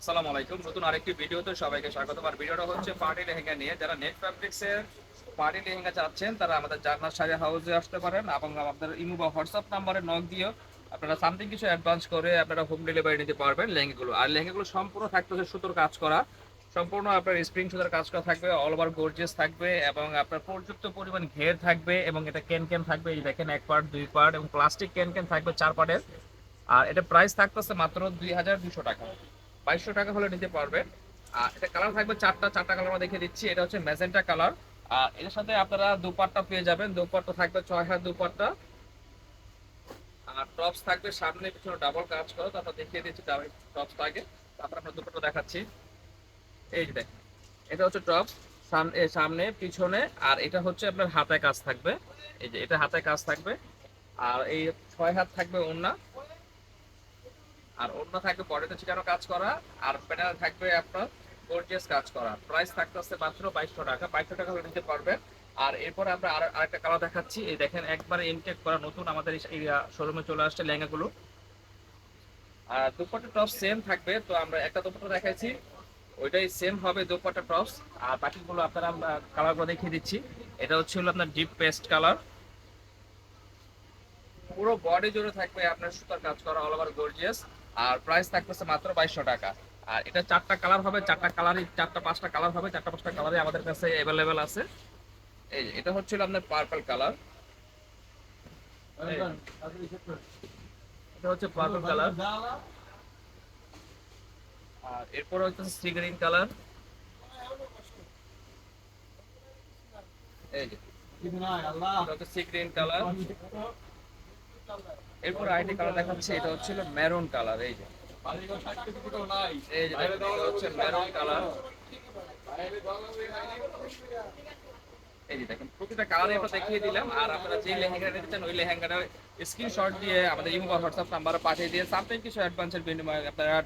আসসালামু আলাইকুম। নতুন আরেকটি ভিডিওতে সবাইকে স্বাগত। আর ভিডিওটা হচ্ছে পার্টি লেহেঙ্গা নিয়ে। যারা নেট ফ্যাব্রিক্সের পার্টি লেহেঙ্গা চাচ্ছেন, তারা আমাদের জান্নাত শাড়ি হাউসে আসতে পারেন এবং আপনাদের ইমো বা হোয়াটসঅ্যাপ নাম্বারে নক দিয়েও আপনারা সামথিং কিছু অ্যাডভান্স করে আপনারা হোম ডেলিভারি নিতে পারবেন লেহেঙ্গাগুলো। আর লেহেঙ্গাগুলো সম্পূর্ণ থাকতে হচ্ছে সুতোর কাজ করা। সম্পূর্ণ আপনার স্প্রিং সুতার কাজ করা থাকবে অল ওভার গর্জিয়াস থাকবে এবং আপনার পর্যাপ্ত পরিমাণ ঘের থাকবে এবং এটা ক্যান ক্যান থাকবে, এই দেখেন এক পার্ট দুই পার্ট এবং প্লাস্টিক ক্যান ক্যান থাকবে চার পার্টের আর এটা প্রাইস থাকতেছে মাত্র দুই হাজার দুশো টাকা। বাইশশো টাকা হলে নিতে পারবেন। আর এটা কালার থাকবে চারটা চারটা কালার আমরা দেখে দিচ্ছি। এটা হচ্ছে ম্যাজেন্টা কালার আর এর সাথে আপনারা দুপাট্টা পেয়ে যাবেন। দুপাট্টা থাকবে ছয় হাজার দুপাট্টা। আর টপস থাকবে সামনে, পিছনে ডাবল কাজ করো। তারপর দেখিয়ে দিচ্ছি টপসটা আগে। তারপর আপনার দুপাট্টা দেখাচ্ছি। এই যে দেখেন, এটা হচ্ছে টপস সামনে, পিছনে। আর এটা হচ্ছে আপনার হাতায় কাজ থাকবে। এই যে, এটা হাতায় কাজ থাকবে। আর এই ছয় হাত থাকবে ওন্না আর অন্য থাকবে বডিতে চিকানো কাজ করা? আর প্যানেল থাকবে আপনার গর্জিয়াস কাজ করা। প্রাইস থাকতে থাকতেছে মাত্র বাইশশো টাকা। বাইশশো টাকা হলে নিতে পারবেন। আর এরপর আমরা আর আরেকটা কালার দেখাচ্ছি। এই দেখেন, একবারে ইনটেক করা নতুন আমাদের এই শোরুমে চলে আসছে লেহেঙ্গাগুলো। আর দুপাট্টা টপ সেম থাকবে। তো আমরা একটা দুপাট্টা দেখাইছি। ওইটাই সেম হবে দুপাট্টা টপস আর বাকিগুলো আপনারা আমরা কালারগুলো দেখিয়ে দিচ্ছি। এটা হচ্ছে হলো আপনার ডিপ পেস্ট কালার পুরো বডি জুড়ে থাকবে আপনার সুতার কাজ করা অল ওভার গর্জিয়াস আর প্রাইস থাকতেছে মাত্র বাইশশো টাকা। আর এটা চারটা কালার হবে চারটা কালারই চারটা পাঁচটা কালার হবে চারটা পাঁচটা কালারই আমাদের কাছে অ্যাভেলেবেল আছে। এই যে, এটা হচ্ছিল আপনার পার্পল কালার এটা হচ্ছে পার্পল কালার আর এরপর হচ্ছে সি গ্রিন কালার এই যে হচ্ছে সি গ্রিন কালার এরপর আইডি কালার দেখাচ্ছে, এটা হচ্ছিল মেরুন কালার এই যে। হচ্ছে মেরুন কালার এই যে আপনারা দিয়ে আমাদের ইমো হোয়াটসঅ্যাপ নাম্বারে পাঠিয়ে দিয়ে কিছু অ্যাডভান্সের বিনিময়ে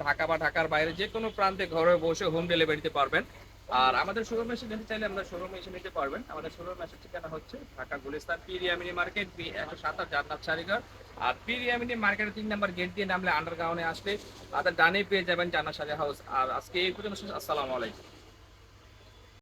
ঢাকা বা ঢাকার বাইরে যে কোনো প্রান্তে ঘরে বসে হোম ডেলিভারি দিতে পারবেন। আর আমাদের শোরুম এসে নিতে চাইলে আমরা শোরুমে এসে নিতে পারবেন। আমাদের শোরুম এসে ঠিকানা হচ্ছে ঢাকা গুলিস্তান পিরিয়ামিনি মার্কেট, বি একশো সাতাশ জান্নাত চারিগড় আর পিরিয়ামিনি মার্কেটের তিন নাম্বার গেট দিয়ে নামলে আন্ডারগ্রাউন্ডে আসলে তাদের ডানে পেয়ে যাবেন জান্নাত সারি হাউস আর আজকে এই পর্যন্ত আসসালামু আলাইকুম।